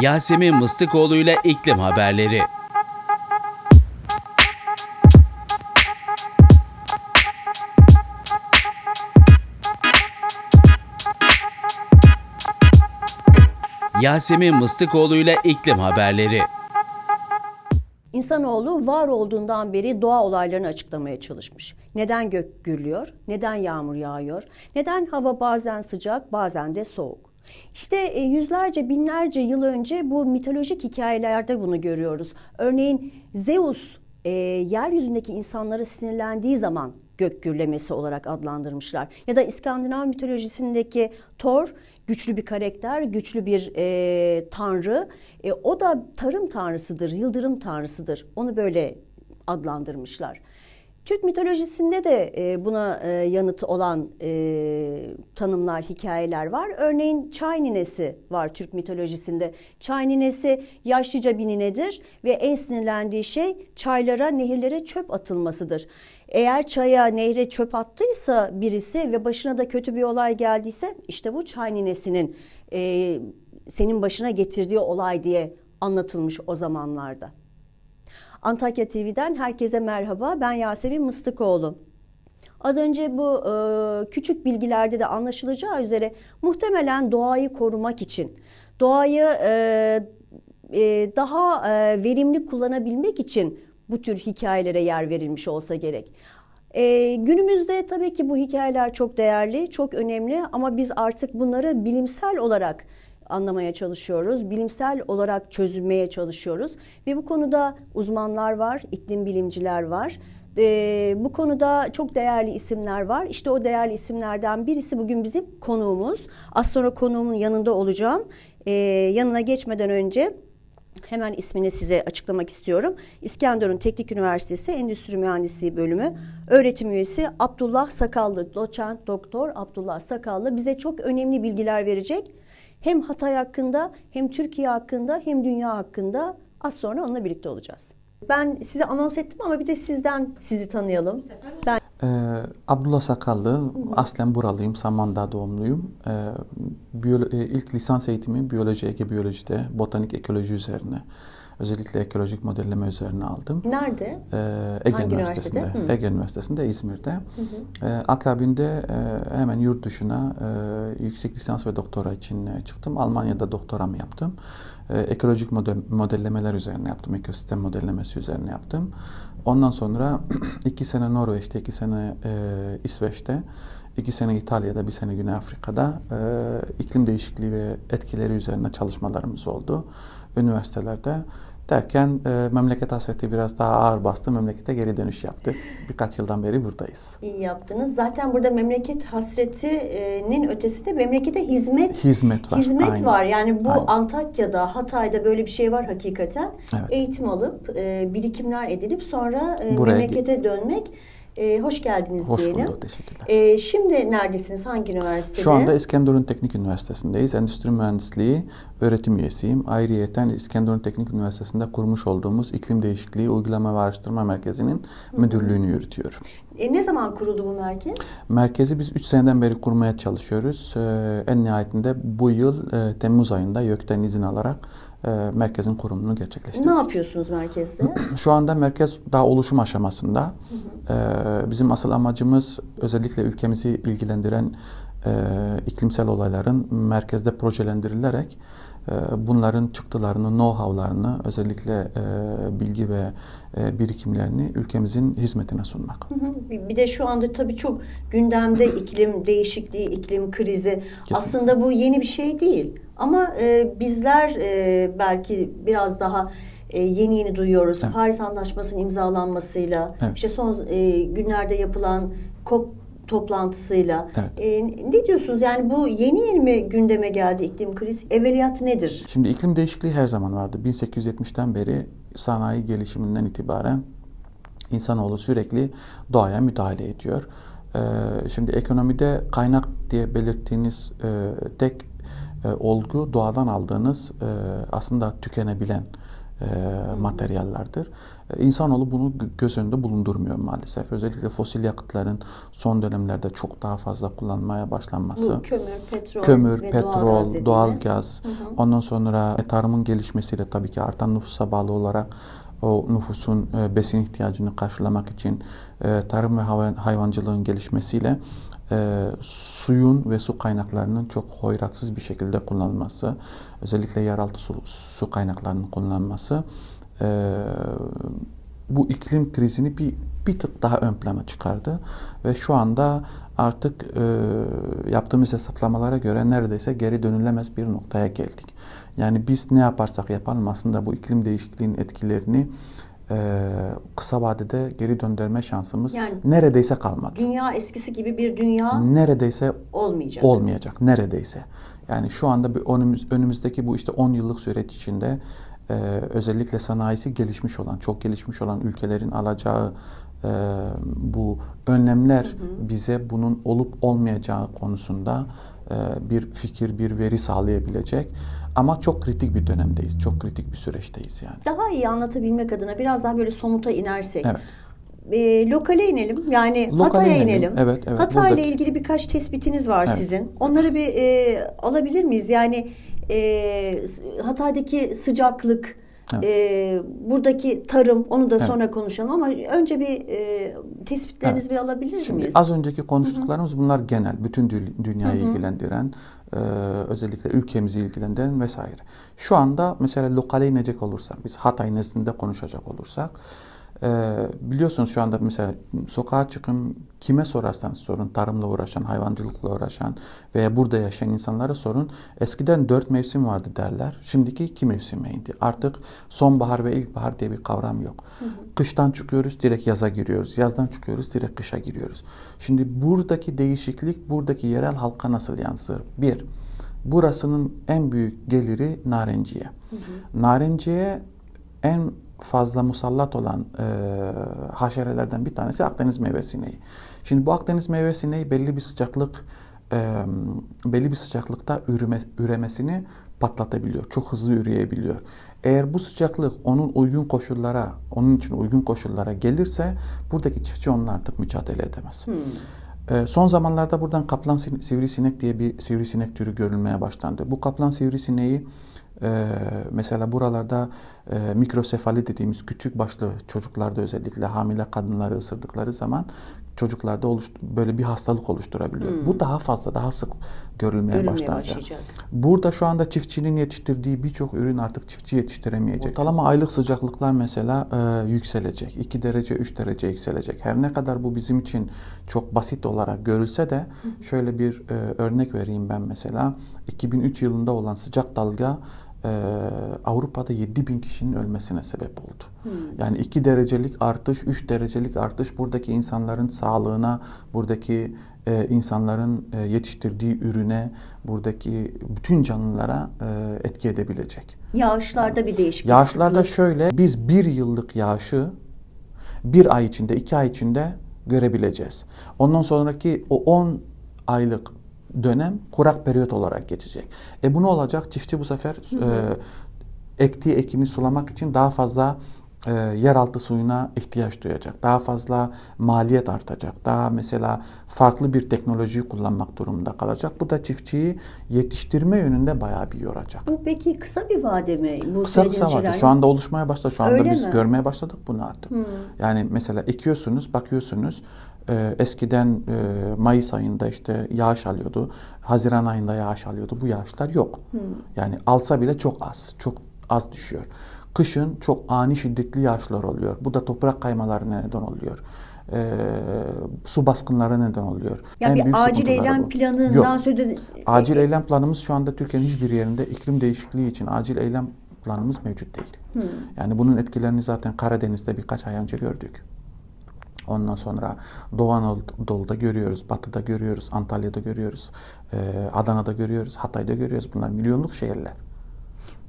Yasemin Mıstıkoğlu ile iklim haberleri. Yasemin Mıstıkoğlu ile iklim haberleri. İnsanoğlu var olduğundan beri doğa olaylarını açıklamaya çalışmış. Neden gök gürlüyor? Neden yağmur yağıyor? Neden hava bazen sıcak, bazen de soğuk? İşte e, yüzlerce, binlerce yıl önce bu mitolojik hikayelerde bunu görüyoruz. Örneğin Zeus e, yeryüzündeki insanlara sinirlendiği zaman gök gürlemesi olarak adlandırmışlar. Ya da İskandinav mitolojisindeki Thor güçlü bir karakter, güçlü bir e, tanrı. E, o da tarım tanrısıdır, yıldırım tanrısıdır. Onu böyle adlandırmışlar. Türk mitolojisinde de e, buna e, yanıt olan e, tanımlar, hikayeler var. Örneğin çay ninesi var Türk mitolojisinde. Çay ninesi yaşlıca bir ninedir ve en sinirlendiği şey çaylara, nehirlere çöp atılmasıdır. Eğer çaya, nehre çöp attıysa birisi ve başına da kötü bir olay geldiyse işte bu çay ninesinin senin başına getirdiği olay diye anlatılmış o zamanlarda. Antakya TV'den herkese merhaba. Ben Yasemin Mıstıkoğlu. Az önce bu e, küçük bilgilerde de anlaşılacağı üzere muhtemelen doğayı korumak için, doğayı e, e, daha e, verimli kullanabilmek için bu tür hikayelere yer verilmiş olsa gerek. E, günümüzde tabii ki bu hikayeler çok değerli, çok önemli ama biz artık bunları bilimsel olarak anlamaya çalışıyoruz. Bilimsel olarak çözülmeye çalışıyoruz. Ve bu konuda uzmanlar var, iklim bilimciler var. Ee, bu konuda çok değerli isimler var. İşte o değerli isimlerden birisi bugün bizim konuğumuz. Az sonra konuğumun yanında olacağım. Ee, yanına geçmeden önce Hemen ismini size açıklamak istiyorum. İskenderun Teknik Üniversitesi Endüstri Mühendisliği Bölümü öğretim üyesi Abdullah Sakallı, doçent doktor Abdullah Sakallı bize çok önemli bilgiler verecek. Hem Hatay hakkında, hem Türkiye hakkında, hem dünya hakkında az sonra onunla birlikte olacağız. Ben size anons ettim ama bir de sizden sizi tanıyalım. Ben Ee, Abdullah Sakallı, aslen buralıyım, Samandağ doğumluyum. Ee, biyolo- e, ilk lisans eğitimi biyoloji, ege biyolojide, botanik ekoloji üzerine, özellikle ekolojik modelleme üzerine aldım. nerede? Ee, Ege Hangi Üniversitesi'nde, üniversitede? Hı. Ege Üniversitesi'nde, İzmir'de. Ee, akabinde e, hemen yurt dışına e, yüksek lisans ve doktora için e, çıktım. Almanya'da doktoramı yaptım. E, ekolojik model, modellemeler üzerine yaptım, ekosistem modellemesi üzerine yaptım. Ondan sonra iki sene Norveç'te, iki sene e, İsveç'te, iki sene İtalya'da, bir sene Güney Afrika'da e, iklim değişikliği ve etkileri üzerine çalışmalarımız oldu üniversitelerde. Derken e, memleket hasreti biraz daha ağır bastı. Memlekete geri dönüş yaptık. Birkaç yıldan beri buradayız. İyi yaptınız. Zaten burada memleket hasretinin ötesinde memlekete hizmet Hizmet var. Hizmet Aynen. var. Yani bu Aynen. Antakya'da, Hatay'da böyle bir şey var hakikaten. Evet. Eğitim alıp, e, birikimler edinip sonra e, Buraya memlekete dönmek. E, hoş geldiniz Hoş diyelim. bulduk. Teşekkürler. E, şimdi neredesiniz? Hangi üniversitede? Şu anda İskenderun Teknik Üniversitesi'ndeyiz. Endüstri Mühendisliği öğretim üyesiyim. Ayrıyeten İskenderun Teknik Üniversitesi'nde kurmuş olduğumuz İklim Değişikliği Uygulama ve Araştırma Merkezi'nin müdürlüğünü yürütüyorum. E, ne zaman kuruldu bu merkez? Merkezi biz 3 seneden beri kurmaya çalışıyoruz. Ee, en nihayetinde bu yıl e, Temmuz ayında YÖK'ten izin alarak e, merkezin kurumunu gerçekleştirdik. Ne yapıyorsunuz merkezde? Şu anda merkez daha oluşum aşamasında. Ee, bizim asıl amacımız özellikle ülkemizi ilgilendiren e, iklimsel olayların merkezde projelendirilerek e, bunların çıktılarını, know-how'larını, özellikle e, bilgi ve e, birikimlerini ülkemizin hizmetine sunmak. Bir- de şu anda tabii çok gündemde iklim değişikliği, iklim krizi. Aslında bu yeni bir şey değil. Ama e, bizler belki biraz daha yeni yeni duyuyoruz. Evet. Paris Antlaşması'nın imzalanmasıyla, Evet. işte son günlerde yapılan COP toplantısıyla. Evet. E, ne diyorsunuz? Yani bu yeni yeni mi gündeme geldi iklim krizi? Evveliyatı nedir? Şimdi iklim değişikliği her zaman vardı. 1870'ten beri sanayi gelişiminden itibaren insanoğlu sürekli doğaya müdahale ediyor. Ee, şimdi ekonomide kaynak diye belirttiğiniz e, tek e, olgu doğadan aldığınız e, aslında tükenebilen e, materyallerdir. E, İnsanoğlu bunu gö- göz önünde bulundurmuyor maalesef. Özellikle fosil yakıtların son dönemlerde çok daha fazla kullanmaya başlanması. Bu kömür, petrol Kömür, ve petrol, doğalgaz doğalgaz. Ondan sonra tarımın gelişmesiyle tabii ki artan nüfusa bağlı olarak o nüfusun e, besin ihtiyacını karşılamak için e, tarım ve hayvancılığın gelişmesiyle e, suyun ve su kaynaklarının çok hoyratsız bir şekilde kullanılması, özellikle yeraltı su, su kaynaklarının kullanılması e, bu iklim krizini bir bir tık daha ön plana çıkardı ve şu anda artık e, yaptığımız hesaplamalara göre neredeyse geri dönülemez bir noktaya geldik. Yani biz ne yaparsak yapalım aslında bu iklim değişikliğinin etkilerini e, kısa vadede geri döndürme şansımız Yani neredeyse kalmadı. Dünya eskisi gibi bir dünya Neredeyse olmayacak. olmayacak neredeyse. Yani şu anda bir önümüz, önümüzdeki bu işte 10 yıllık süreç içinde e, özellikle sanayisi gelişmiş olan, çok gelişmiş olan ülkelerin alacağı e, bu önlemler bize bunun olup olmayacağı konusunda e, bir fikir, bir veri sağlayabilecek. Ama çok kritik bir dönemdeyiz, çok kritik bir süreçteyiz yani. Daha iyi anlatabilmek adına biraz daha böyle somuta inersek. Evet. E, lokale inelim. Yani Lokale Hatay'a inelim. inelim. Evet, evet. Hatay'la ilgili birkaç tespitiniz var Evet. sizin. Onları bir e, alabilir miyiz? Yani e, Hatay'daki sıcaklık, Evet. e, buradaki tarım, onu da Evet. sonra konuşalım ama önce bir e, tespitlerinizi bir alabilir Şimdi miyiz? az önceki konuştuklarımız bunlar genel, bütün dü- dünyayı ilgilendiren, e, özellikle ülkemizi ilgilendiren vesaire. Şu anda mesela lokale inecek olursak, biz Hatay nezdinde konuşacak olursak, e, biliyorsunuz şu anda mesela sokağa çıkın, kime sorarsanız sorun, tarımla uğraşan, hayvancılıkla uğraşan veya burada yaşayan insanlara sorun. Eskiden dört mevsim vardı derler, şimdiki iki mevsime indi. Artık sonbahar ve ilkbahar diye bir kavram yok. Kıştan çıkıyoruz, direkt yaza giriyoruz. Yazdan çıkıyoruz, direkt kışa giriyoruz. Şimdi buradaki değişiklik, buradaki yerel halka nasıl yansır? Bir, burasının en büyük geliri narenciye. Narenciye en fazla musallat olan e, haşerelerden bir tanesi Akdeniz meyve sineği. Şimdi bu Akdeniz meyve sineği belli bir sıcaklık e, belli bir sıcaklıkta üreme, üremesini patlatabiliyor. Çok hızlı üreyebiliyor. Eğer bu sıcaklık onun uygun koşullara, onun için uygun koşullara gelirse buradaki çiftçi onunla artık mücadele edemez. Ee, Son zamanlarda buradan kaplan sin- sivrisinek diye bir sivrisinek türü görülmeye başlandı. Bu kaplan sivrisineği e, mesela buralarda e, mikrosefali dediğimiz küçük başlı çocuklarda özellikle hamile kadınları ısırdıkları zaman çocuklarda oluş, böyle bir hastalık oluşturabiliyor. Bu daha fazla, daha sık görülmeye, Görülmeye başlanacak. başlayacak. Burada şu anda çiftçinin yetiştirdiği birçok ürün artık çiftçi yetiştiremeyecek. Ortalama aylık sıcaklıklar mesela e, yükselecek. 2 derece, 3 derece yükselecek. Her ne kadar bu bizim için çok basit olarak görülse de şöyle bir e, örnek vereyim ben mesela. 2003 yılında olan sıcak dalga e, Avrupa'da 7 bin kişinin ölmesine sebep oldu. Yani 2 derecelik artış, 3 derecelik artış buradaki insanların sağlığına, buradaki e, insanların e, yetiştirdiği ürüne, buradaki bütün canlılara e, etki edebilecek. Yağışlarda bir değişiklik. Yağışlarda sıklık. şöyle, biz bir yıllık yağışı bir ay içinde, iki ay içinde görebileceğiz. Ondan sonraki o 10 aylık dönem kurak periyot olarak geçecek. E bu ne olacak? Çiftçi bu sefer e, ektiği ekini sulamak için daha fazla e, yeraltı suyuna ihtiyaç duyacak. Daha fazla maliyet artacak. Daha mesela farklı bir teknolojiyi kullanmak durumunda kalacak. Bu da çiftçiyi yetiştirme yönünde bayağı bir yoracak. Bu peki kısa bir vade mi? Bu Kısa kısa şeyler? Şu anda oluşmaya başladı. Şu anda Öyle biz mi? görmeye başladık bunu artık. Yani mesela ekiyorsunuz, bakıyorsunuz. E, eskiden e, Mayıs ayında işte yağış alıyordu. Haziran ayında yağış alıyordu. Bu yağışlar yok. Yani alsa bile çok az. Çok az düşüyor. Kışın çok ani şiddetli yağışlar oluyor. Bu da toprak kaymalarına neden oluyor. E, su baskınlarına neden oluyor. Ya En bir acil eylem bu. planından Yok. söz ed- Acil eylem planımız şu anda Türkiye'nin hiçbir yerinde iklim değişikliği için acil eylem planımız mevcut değil. Yani bunun etkilerini zaten Karadeniz'de birkaç ay önce gördük. Ondan sonra Doğu Anadolu'da görüyoruz, Batı'da görüyoruz, Antalya'da görüyoruz, eee, Adana'da görüyoruz, Hatay'da görüyoruz. Bunlar milyonluk şehirler.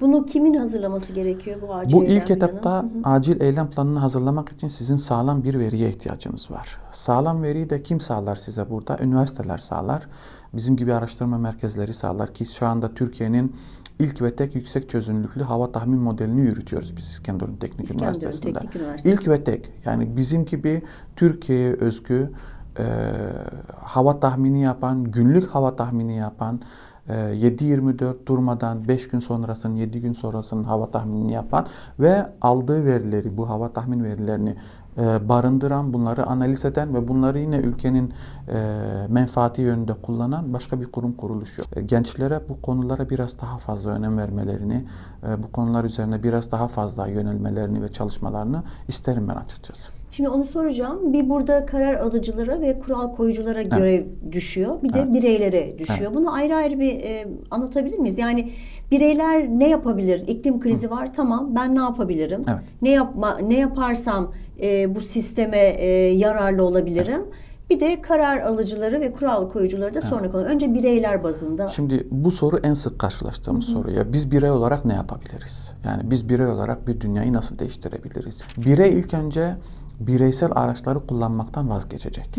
Bunu kimin hazırlaması gerekiyor bu acil Bu ilk planı? etapta acil eylem planını hazırlamak için sizin sağlam bir veriye ihtiyacınız var. Sağlam veriyi de kim sağlar size burada? Üniversiteler sağlar. Bizim gibi araştırma merkezleri sağlar ki şu anda Türkiye'nin ilk ve tek yüksek çözünürlüklü hava tahmin modelini yürütüyoruz biz İskenderun Teknik İskenderun Üniversitesi'nde. Teknik Üniversitesi. İlk ve tek. Yani bizim gibi Türkiye'ye özgü e, hava tahmini yapan, günlük hava tahmini yapan, e, 7-24 durmadan 5 gün sonrasının, 7 gün sonrasının hava tahminini yapan ve aldığı verileri, bu hava tahmin verilerini e, barındıran, bunları analiz eden ve bunları yine ülkenin e, menfaati yönünde kullanan başka bir kurum kuruluş yok. E, Gençlere bu konulara biraz daha fazla önem vermelerini, e, bu konular üzerine biraz daha fazla yönelmelerini ve çalışmalarını isterim ben açıkçası. Şimdi onu soracağım. Bir burada karar alıcılara ve kural koyuculara görev düşüyor. Bir de bireylere düşüyor. Bunu ayrı ayrı bir e, anlatabilir miyiz? Yani bireyler ne yapabilir? İklim krizi var. Tamam. Ben ne yapabilirim? Evet. Ne yapma ne yaparsam e, bu sisteme e, yararlı olabilirim? Bir de karar alıcıları ve kural koyucuları da sonra konu. Önce bireyler bazında. Şimdi bu soru en sık karşılaştığımız soru ya. Biz birey olarak ne yapabiliriz? Yani biz birey olarak bir dünyayı nasıl değiştirebiliriz? Birey ilk önce bireysel araçları kullanmaktan vazgeçecek.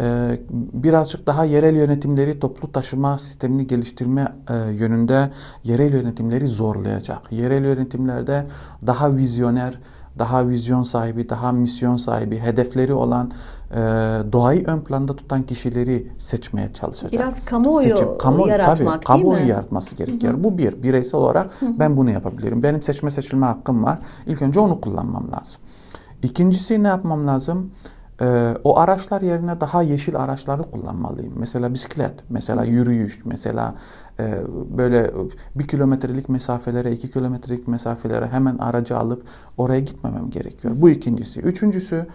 Ee, birazcık daha yerel yönetimleri toplu taşıma sistemini geliştirme e, yönünde yerel yönetimleri zorlayacak. Yerel yönetimlerde daha vizyoner, daha vizyon sahibi, daha misyon sahibi, hedefleri olan, e, doğayı ön planda tutan kişileri seçmeye çalışacak. Biraz kamuoyu yaratmak tabii, değil kamuoyu mi? yaratması gerekiyor. Bu bir. Bireysel olarak ben bunu yapabilirim. Benim seçme seçilme hakkım var. İlk önce onu kullanmam lazım. İkincisi ne yapmam lazım? Ee, o araçlar yerine daha yeşil araçları kullanmalıyım. Mesela bisiklet, mesela yürüyüş, mesela e, böyle bir kilometrelik mesafelere, iki kilometrelik mesafelere hemen aracı alıp oraya gitmemem gerekiyor. Bu ikincisi. Üçüncüsü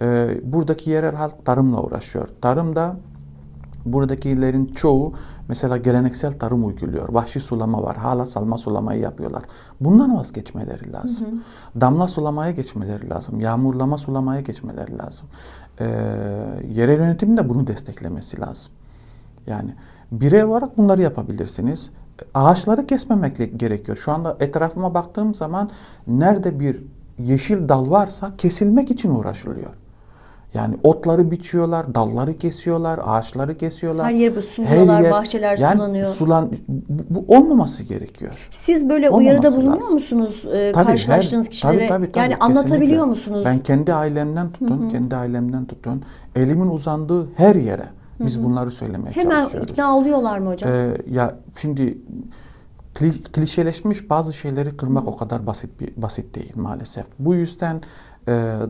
e, buradaki yerel halk tarımla uğraşıyor. Tarımda Buradakilerin çoğu mesela geleneksel tarım uyguluyor. Vahşi sulama var. Hala salma sulamayı yapıyorlar. Bundan vazgeçmeleri lazım. Damla sulamaya geçmeleri lazım. Yağmurlama sulamaya geçmeleri lazım. Ee, yerel yönetimin de bunu desteklemesi lazım. Yani birey olarak bunları yapabilirsiniz. Ağaçları kesmemek gerekiyor. Şu anda etrafıma baktığım zaman nerede bir yeşil dal varsa kesilmek için uğraşılıyor. Yani otları biçiyorlar, dalları kesiyorlar, ağaçları kesiyorlar. Her yeri bu suluyorlar, Her bahçeler yani sulanıyor. Sulan, bu, bu olmaması gerekiyor. Siz böyle Olmaması uyarıda bulunuyor lazım. musunuz e, Tabii, karşılaştığınız her- kişilere? tabii, tabii, tabii, yani anlatabiliyor kesinlikle. musunuz? Ben kendi ailemden tutun, kendi ailemden tutun, elimin uzandığı her yere biz bunları söylemeye Hemen çalışıyoruz. ikna oluyorlar mı hocam? Ee, ya şimdi kli- klişeleşmiş bazı şeyleri kırmak o kadar basit bir basit değil maalesef. Bu yüzden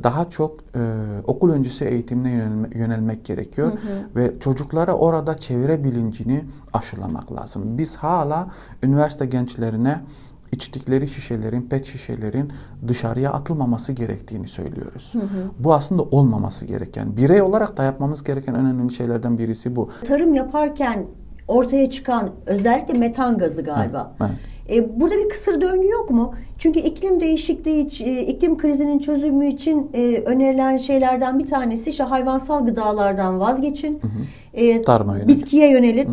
daha çok e, okul öncesi eğitimine yönelme- yönelmek gerekiyor ve çocuklara orada çevre bilincini aşılamak lazım. Biz hala üniversite gençlerine içtikleri şişelerin, pet şişelerin dışarıya atılmaması gerektiğini söylüyoruz. Bu aslında olmaması gereken, birey olarak da yapmamız gereken en önemli şeylerden birisi bu. Tarım yaparken ortaya çıkan özellikle metan gazı galiba. Evet, E, burada bir kısır döngü yok mu? Çünkü iklim değişikliği, e, iklim krizinin çözümü için e, önerilen şeylerden bir tanesi işte hayvansal gıdalardan vazgeçin. E, Tarıma yönelik. Bitkiye yönelin.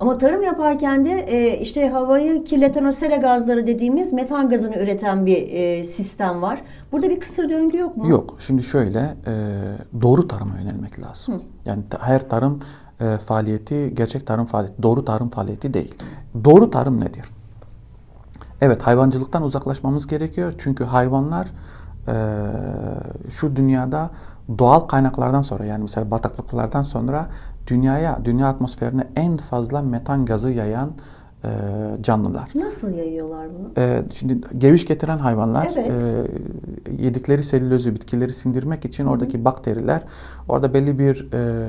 Ama tarım yaparken de e, işte havayı kirleten o sera gazları dediğimiz metan gazını üreten bir e, sistem var. Burada bir kısır döngü yok mu? Yok. Şimdi şöyle e, doğru tarıma yönelmek lazım. Yani ta- her tarım e, faaliyeti gerçek tarım faaliyeti, doğru tarım faaliyeti değil. Doğru tarım nedir? Evet hayvancılıktan uzaklaşmamız gerekiyor. Çünkü hayvanlar e, şu dünyada doğal kaynaklardan sonra yani mesela bataklıklardan sonra dünyaya, dünya atmosferine en fazla metan gazı yayan e, canlılar. Nasıl yayıyorlar bunu? Ee, şimdi geviş getiren hayvanlar Evet. e, yedikleri selülozü bitkileri sindirmek için oradaki bakteriler orada belli bir e,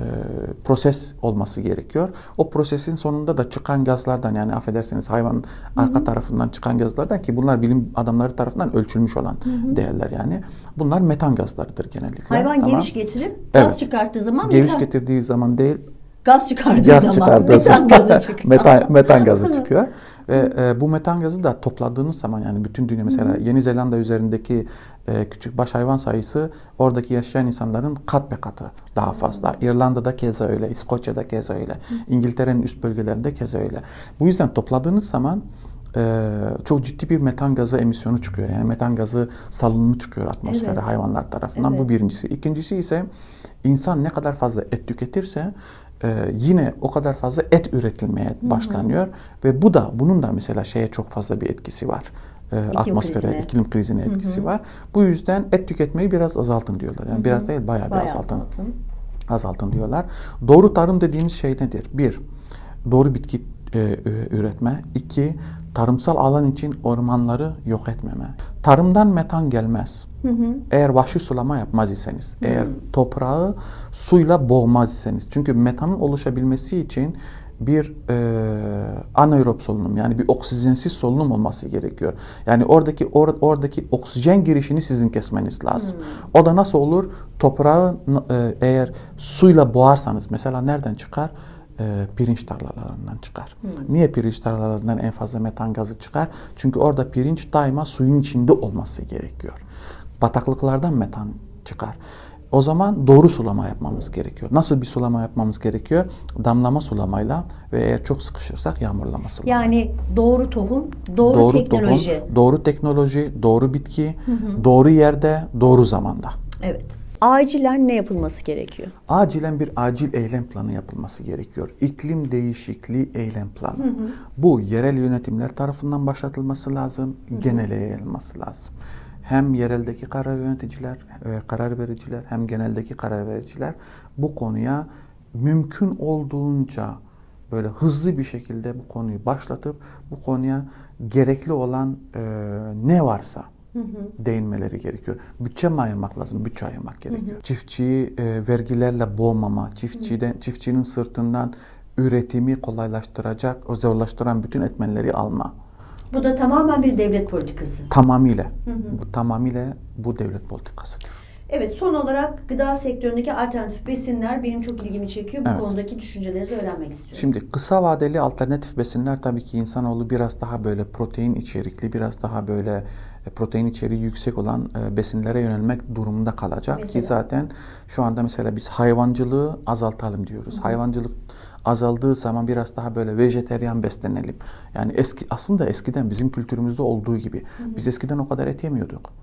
proses olması gerekiyor. O prosesin sonunda da çıkan gazlardan yani affedersiniz hayvanın arka tarafından çıkan gazlardan ki bunlar bilim adamları tarafından ölçülmüş olan değerler yani. Bunlar metan gazlarıdır genellikle. Hayvan Tamam. geviş getirip gaz Evet. çıkarttığı zaman Geviş metan, getirdiği zaman değil gaz çıkardığı gaz zaman çıkardığı metan gazı çıkıyor. metan, metan gazı çıkıyor. Ve e, bu metan gazı da topladığınız zaman yani bütün dünya mesela Yeni Zelanda üzerindeki e, küçük baş hayvan sayısı oradaki yaşayan insanların kat be katı daha fazla. İrlanda'da keza öyle, İskoçya'da keza öyle, İngiltere'nin üst bölgelerinde keza öyle. Bu yüzden topladığınız zaman e, çok ciddi bir metan gazı emisyonu çıkıyor. Yani metan gazı salınımı çıkıyor atmosfere Evet. hayvanlar tarafından. Evet. Bu birincisi. İkincisi ise insan ne kadar fazla et tüketirse e, yine o kadar fazla et üretilmeye başlanıyor ve bu da bunun da mesela şeye çok fazla bir etkisi var. E, atmosfere, krizine. iklim krizine etkisi var. Bu yüzden et tüketmeyi biraz azaltın diyorlar. Yani biraz değil bayağı bir Bayağı azaltın azaltın. azaltın diyorlar. Doğru tarım dediğimiz şey nedir? Bir, doğru bitki e, üretme. İki, tarımsal alan için ormanları yok etmeme. Tarımdan metan gelmez. Eğer vahşi sulama yapmaz iseniz, eğer toprağı suyla boğmaz iseniz. Çünkü metanın oluşabilmesi için bir e, anaerob solunum yani bir oksijensiz solunum olması gerekiyor. Yani oradaki or- oradaki oksijen girişini sizin kesmeniz lazım. O da nasıl olur? Toprağı e, eğer suyla boğarsanız mesela nereden çıkar? E, pirinç tarlalarından çıkar. Niye pirinç tarlalarından en fazla metan gazı çıkar? Çünkü orada pirinç daima suyun içinde olması gerekiyor. Bataklıklardan metan çıkar. O zaman doğru sulama yapmamız gerekiyor. Nasıl bir sulama yapmamız gerekiyor? Damlama sulamayla ve eğer çok sıkışırsak yağmurlama sulama. Yani doğru tohum, doğru, teknoloji. tohum, doğru teknoloji, doğru bitki, doğru yerde, doğru zamanda. Evet. Acilen ne yapılması gerekiyor? Acilen bir acil eylem planı yapılması gerekiyor. İklim değişikliği eylem planı. Bu yerel yönetimler tarafından başlatılması lazım, genele yayılması lazım. Hem yereldeki karar yöneticiler, e, karar vericiler hem geneldeki karar vericiler bu konuya mümkün olduğunca böyle hızlı bir şekilde bu konuyu başlatıp bu konuya gerekli olan e, ne varsa değinmeleri gerekiyor. Bütçe mi ayırmak lazım? Bütçe ayırmak gerekiyor. Çiftçiyi e, vergilerle boğmama, çiftçiden, çiftçinin sırtından üretimi kolaylaştıracak, o zorlaştıran bütün etmenleri alma. Bu da tamamen bir devlet politikası. Tamamıyla, bu tamamıyla bu devlet politikasıdır. Evet son olarak gıda sektöründeki alternatif besinler benim çok ilgimi çekiyor. Bu Evet. konudaki düşüncelerinizi öğrenmek istiyorum. Şimdi kısa vadeli alternatif besinler tabii ki insanoğlu biraz daha böyle protein içerikli, biraz daha böyle e, protein içeriği yüksek olan e, besinlere yönelmek durumunda kalacak Mesela? ki zaten şu anda mesela biz hayvancılığı azaltalım diyoruz. Hayvancılık azaldığı zaman biraz daha böyle vejeteryan beslenelim. Yani eski aslında eskiden bizim kültürümüzde olduğu gibi biz eskiden o kadar et yemiyorduk.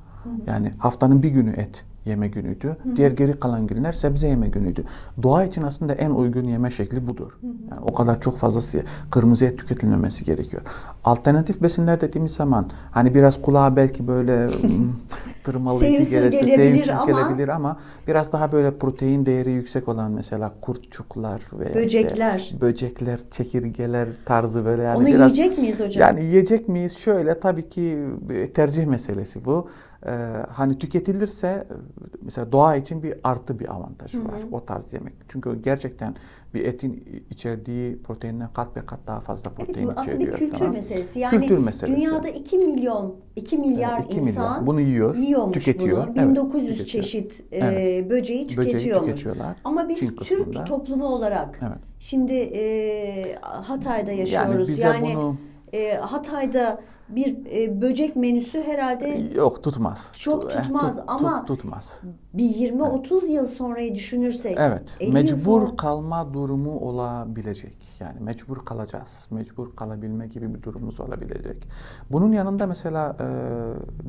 Yani haftanın bir günü et yeme günüydü. Diğer geri kalan günler sebze yeme günüydü. Doğa için aslında en uygun yeme şekli budur. Yani o kadar çok fazla kırmızı et tüketilmemesi gerekiyor. Alternatif besinler dediğimiz zaman hani biraz kulağa belki böyle tırmalayıcı gelirse, gelebilir sevimsiz ama- gelebilir ama biraz daha böyle protein değeri yüksek olan mesela kurtçuklar veya işte Böcekler. böcekler, çekirgeler tarzı böyle yani Onu biraz yiyecek miyiz hocam? yani yiyecek miyiz? Şöyle tabii ki bir tercih meselesi bu. Ee, hani tüketilirse e, mesela doğa için bir artı bir avantajı var o tarz yemek. Çünkü gerçekten bir etin içerdiği proteinden kat be kat daha fazla Evet, protein bu aslında bir içeriyor. kültür tamam? meselesi. Yani kültür meselesi. dünyada 2 milyon, 2 milyar Evet, iki milyon. insan Bunu yiyor, yiyormuş tüketiyor. bunu. Evet, 1900 tüketiyor. çeşit e, Evet. böceği Böceği tüketiyormuş. tüketiyorlar. Ama biz Çin Türk kısmında. toplumu olarak Evet. şimdi e, Hatay'da yaşıyoruz. bize Yani, bunu- e, Hatay'da bir e, böcek menüsü herhalde Yok tutmaz. Çok Tu- tutmaz tut- ama- tut- tutmaz. bir 20-30 yıl sonrayı düşünürsek Evet, 50 yıl mecbur sonra- kalma durumu olabilecek. Yani mecbur kalacağız. Mecbur kalabilme gibi bir durumumuz olabilecek. Bunun yanında mesela e,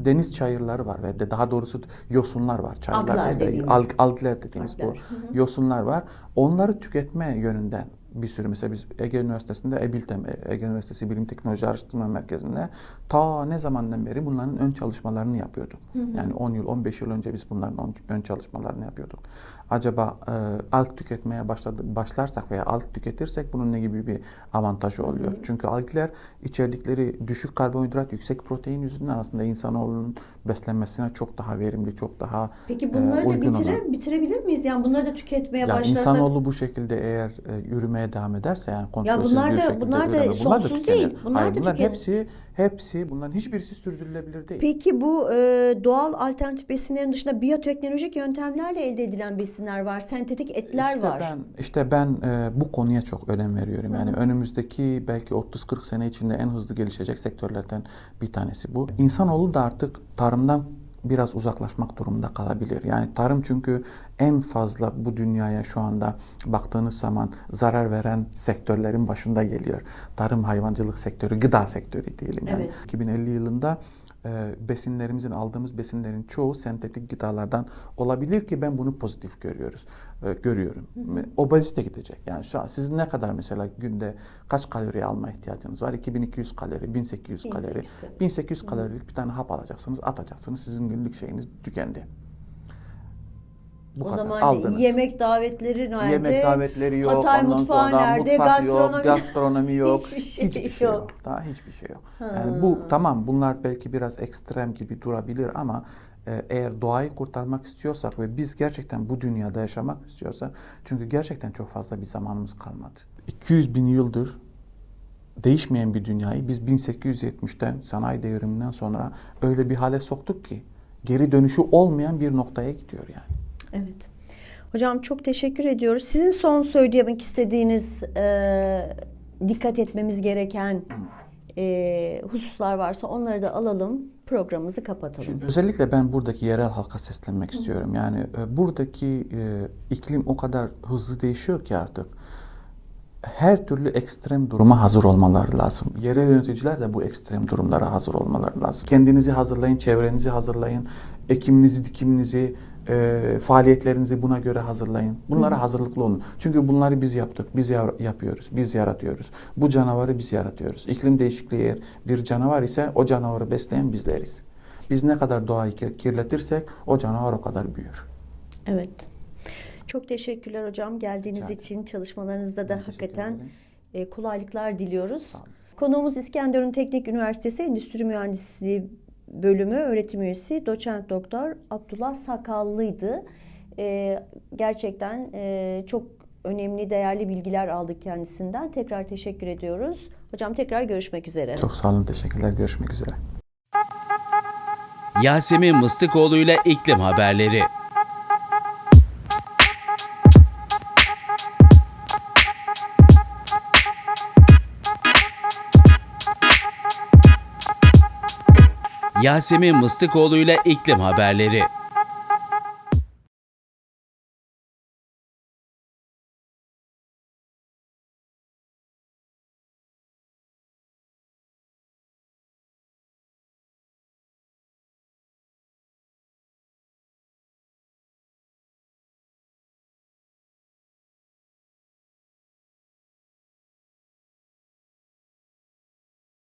deniz çayırları var ve daha doğrusu yosunlar var. Çayırlar Algler dediğimiz. alg- algler dediğimiz Algler, bu yosunlar var. Onları tüketme yönünden bir sürü mesela biz Ege Üniversitesi'nde EBİLTEM, E- Ege Üniversitesi Bilim Teknoloji Araştırma Merkezi'nde ta ne zamandan beri bunların ön çalışmalarını yapıyorduk. Yani 10 yıl, 15 yıl önce biz bunların ön çalışmalarını yapıyorduk. Acaba e, alg tüketmeye başladı, başlarsak veya alg tüketirsek bunun ne gibi bir avantajı oluyor? Çünkü algler içerdikleri düşük karbonhidrat, yüksek protein yüzünden aslında insanoğlunun beslenmesine çok daha verimli, çok daha Peki e, bunları da uygun olan. bitirir, bitirebilir miyiz? Yani bunları da tüketmeye Ya başlarsak insanoğlu bu şekilde eğer e, yürümeye devam ederse yani kontrolsüz bunlar bir da- şekilde bunlar da üreme, sonsuz tükenir. değil. Bunlar Hayır, da tükenir. hepsi hepsi bunların hiçbirisi sürdürülebilir değil. Peki bu e, doğal alternatif besinlerin dışında biyoteknolojik yöntemlerle elde edilen besinler var, sentetik etler işte var. ben işte ben e, bu konuya çok önem veriyorum. Yani önümüzdeki belki 30-40 sene içinde en hızlı gelişecek sektörlerden bir tanesi bu. İnsanoğlu da artık tarımdan biraz uzaklaşmak durumunda kalabilir. Yani tarım çünkü en fazla bu dünyaya şu anda baktığınız zaman zarar veren sektörlerin başında geliyor. Tarım, hayvancılık sektörü, gıda sektörü diyelim. Yani Evet. 2050 yılında e, besinlerimizin aldığımız besinlerin çoğu sentetik gıdalardan olabilir ki ben bunu pozitif görüyoruz. e, görüyorum. Obezite gidecek. Yani şu an sizin ne kadar mesela günde kaç kalori alma ihtiyacınız var? 2200 kalori, 1800 kalori. 1800. 1800 kalorilik bir tane hap alacaksınız, atacaksınız. Sizin günlük şeyiniz tükendi. Bu o kadar. zaman Aldınız. yemek davetleri nerede? Yemek davetleri yok. Hatay ondan mutfağı sonra nerede? mutfak gastronomi yok, gastronomi yok. Hiçbir şey hiçbir şey yok. yok. Daha hiçbir şey yok. Yani bu tamam bunlar belki biraz ekstrem gibi durabilir ama e, eğer doğayı kurtarmak istiyorsak ve biz gerçekten bu dünyada yaşamak istiyorsak çünkü gerçekten çok fazla bir zamanımız kalmadı. 200 bin yıldır değişmeyen bir dünyayı biz 1870'ten sanayi devriminden sonra öyle bir hale soktuk ki geri dönüşü olmayan bir noktaya gidiyor yani. Evet. Hocam çok teşekkür ediyoruz. Sizin son söylemek istediğiniz e, dikkat etmemiz gereken e, hususlar varsa onları da alalım. Programımızı kapatalım. Şimdi özellikle ben buradaki yerel halka seslenmek istiyorum. Yani e, buradaki e, iklim o kadar hızlı değişiyor ki artık her türlü ekstrem duruma hazır olmaları lazım. Yerel yöneticiler de bu ekstrem durumlara hazır olmaları lazım. Kendinizi hazırlayın, çevrenizi hazırlayın, ekiminizi, dikiminizi, e, faaliyetlerinizi buna göre hazırlayın. Bunlara hazırlıklı olun. Çünkü bunları biz yaptık, biz ya- yapıyoruz, biz yaratıyoruz. Bu canavarı biz yaratıyoruz. İklim değişikliği eğer bir canavar ise o canavarı besleyen bizleriz. Biz ne kadar doğayı kir- kirletirsek o canavar o kadar büyür. Evet. Çok teşekkürler hocam geldiğiniz Rica için çalışmalarınızda da Ben hakikaten e, kolaylıklar diliyoruz. Konuğumuz İskenderun Teknik Üniversitesi Endüstri Mühendisliği Bölümü öğretim üyesi doçent doktor Abdullah Sakallı'ydı. E, gerçekten e, çok önemli, değerli bilgiler aldık kendisinden. Tekrar teşekkür ediyoruz. Hocam tekrar görüşmek üzere. Çok sağ olun, teşekkürler. Görüşmek üzere. Yasemin Mıstıkoğlu ile iklim haberleri. Yasemin Mıstıkoğlu ile iklim haberleri.